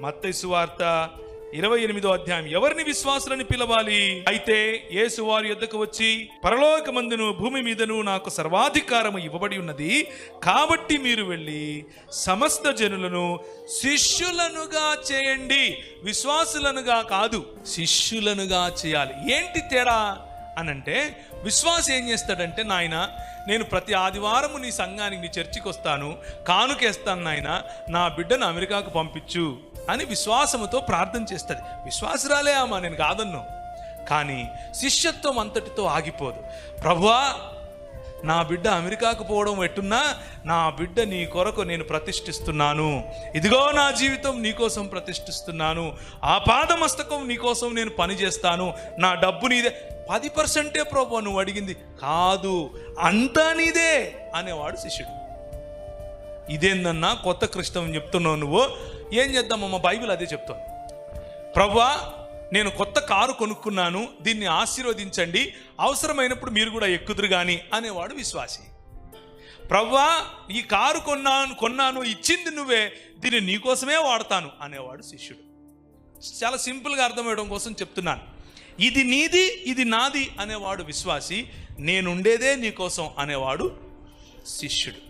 మత్తైసు వార్త ఇరవై ఎనిమిదో అధ్యాయం. ఎవరిని విశ్వాసులని పిలవాలి? అయితే యేసు వారి యొద్దకు వచ్చి పరలోకమందును భూమి మీదను నాకు సర్వాధికారము ఇవ్వబడి ఉన్నది. కాబట్టి మీరు వెళ్ళి సమస్త జనులను శిష్యులనుగా చేయండి. విశ్వాసులనుగా కాదు శిష్యులనుగా చేయాలి. ఏంటి తేడా? అనంటే విశ్వాసం ఏం చేస్తాడంటే నాయన నేను ప్రతి ఆదివారము నీ సంఘానికి నీ చర్చికి వస్తాను కానుకేస్తాను నాయన. నా బిడ్డను అమెరికాకు పంపించు. అని విశ్వాసముతో ప్రార్థన చేస్తుంది. విశ్వాసరాలే అమ్మా నేను కాదన్ను. కానీ శిష్యత్వం అంతటితో ఆగిపోదు. ప్రభువా నా బిడ్డ అమెరికాకు పోవడం ఎట్టున్నా నా బిడ్డ నీ కొరకు నేను ప్రతిష్ఠిస్తున్నాను. ఇదిగో నా జీవితం నీకోసం ప్రతిష్ఠిస్తున్నాను. ఆ పాదమస్తకం నీకోసం నేను పని చేస్తాను నా డబ్బు నీదే. పది పర్సెంటే ప్రభు నువ్వు అడిగింది కాదు అంతా నీదే అనేవాడు శిష్యుడు. ఇదేందన్నా కొత్త క్రిస్తం చెప్తున్నావు నువ్వు? ఏం చేద్దామమ్మ? బైబిల్ అదే చెప్తాను ప్రవ్వా నేను కొత్త కారు కొనుక్కున్నాను దీన్ని ఆశీర్వదించండి అవసరమైనప్పుడు మీరు కూడా ఎక్కుదురు కానీ అనేవాడు విశ్వాసి. ప్రవ్వా ఈ కారు కొన్నాను కొన్నాను ఇచ్చింది నువ్వే దీన్ని నీకోసమే వాడతాను అనేవాడు శిష్యుడు. చాలా సింపుల్గా అర్థమయ్యడం కోసం చెప్తున్నాను. ఇది నీది ఇది నాది అనేవాడు విశ్వాసి నేనుండేదే నీకోసం అనేవాడు శిష్యుడు.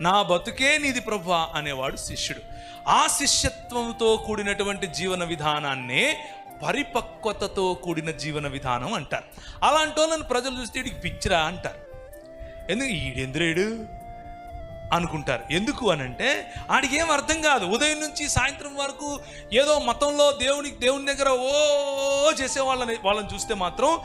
నా బతుకే నీది ప్రభా అనేవాడు శిష్యుడు. ఆ శిష్యత్వంతో కూడినటువంటి జీవన విధానాన్నే పరిపక్వతతో కూడిన జీవన విధానం అంటారు. అలాంటి వాళ్ళని ప్రజలు చూస్తే వీడికి పిచ్చిరా అంటారు. ఎందుకు? ఈడెందురేడు అనుకుంటారు. ఎందుకు అనంటే ఆడికి ఏం అర్థం కాదు. ఉదయం నుంచి సాయంత్రం వరకు ఏదో మతంలో దేవుని దేవుని దగ్గర ఓ చేసే వాళ్ళని వాళ్ళని చూస్తే మాత్రం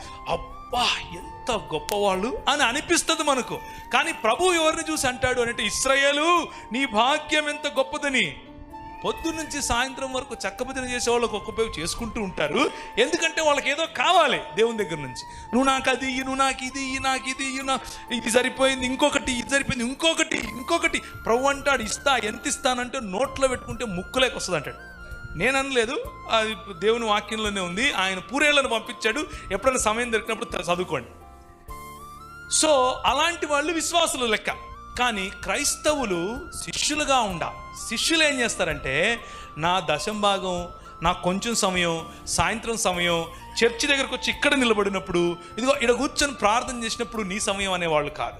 అబ్బా ఎంత గొప్పవాళ్ళు అని అనిపిస్తుంది మనకు. కానీ ప్రభు ఎవరిని చూసి అంటాడు అంటే ఇస్రాయేలు నీ భాగ్యం ఎంత గొప్పదని. పొద్దున్నుంచి సాయంత్రం వరకు చక్కబదిన చేసే వాళ్ళకి ఒక్కొక్క చేసుకుంటూ ఉంటారు. ఎందుకంటే వాళ్ళకి ఏదో కావాలి దేవుని దగ్గర నుంచి. నువ్వు నాకు అది నువ్వు నాకు ఇది నాకు ఇది నా ఇది సరిపోయింది ఇంకొకటి ఇది సరిపోయింది ఇంకొకటి ఇంకొకటి. ప్రభు అంటాడు ఇస్తా ఎంత ఇస్తానంటే నోట్లో పెట్టుకుంటే ముక్కులేకి వస్తుంది అంటాడు నేను అనలేదు అది దేవుని వాక్యంలోనే ఉంది ఆయన పూరేళ్ళను పంపించాడు ఎప్పుడైనా సమయం దొరికినప్పుడు చదువుకోండి. సో అలాంటి వాళ్ళు విశ్వాసులు లెక్క. కానీ క్రైస్తవులు శిష్యులుగా ఉండ శిష్యులు ఏం చేస్తారంటే నా దశం భాగం నా కొంచెం సమయం సాయంత్రం సమయం చర్చి దగ్గరకు వచ్చి ఇక్కడ నిలబడినప్పుడు ఇదిగో ఇక్కడ కూర్చొని ప్రార్థన చేసినప్పుడు నీ సమయం అనేవాళ్ళు కాదు.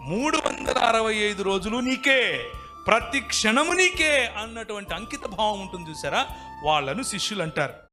మూడు వందల అరవై ఐదు రోజులు నీకే. ప్రతి క్షణము నీకే అన్నటువంటి అంకిత భావం ఉంటుంది చూసారా? వాళ్ళను శిష్యులు అంటారు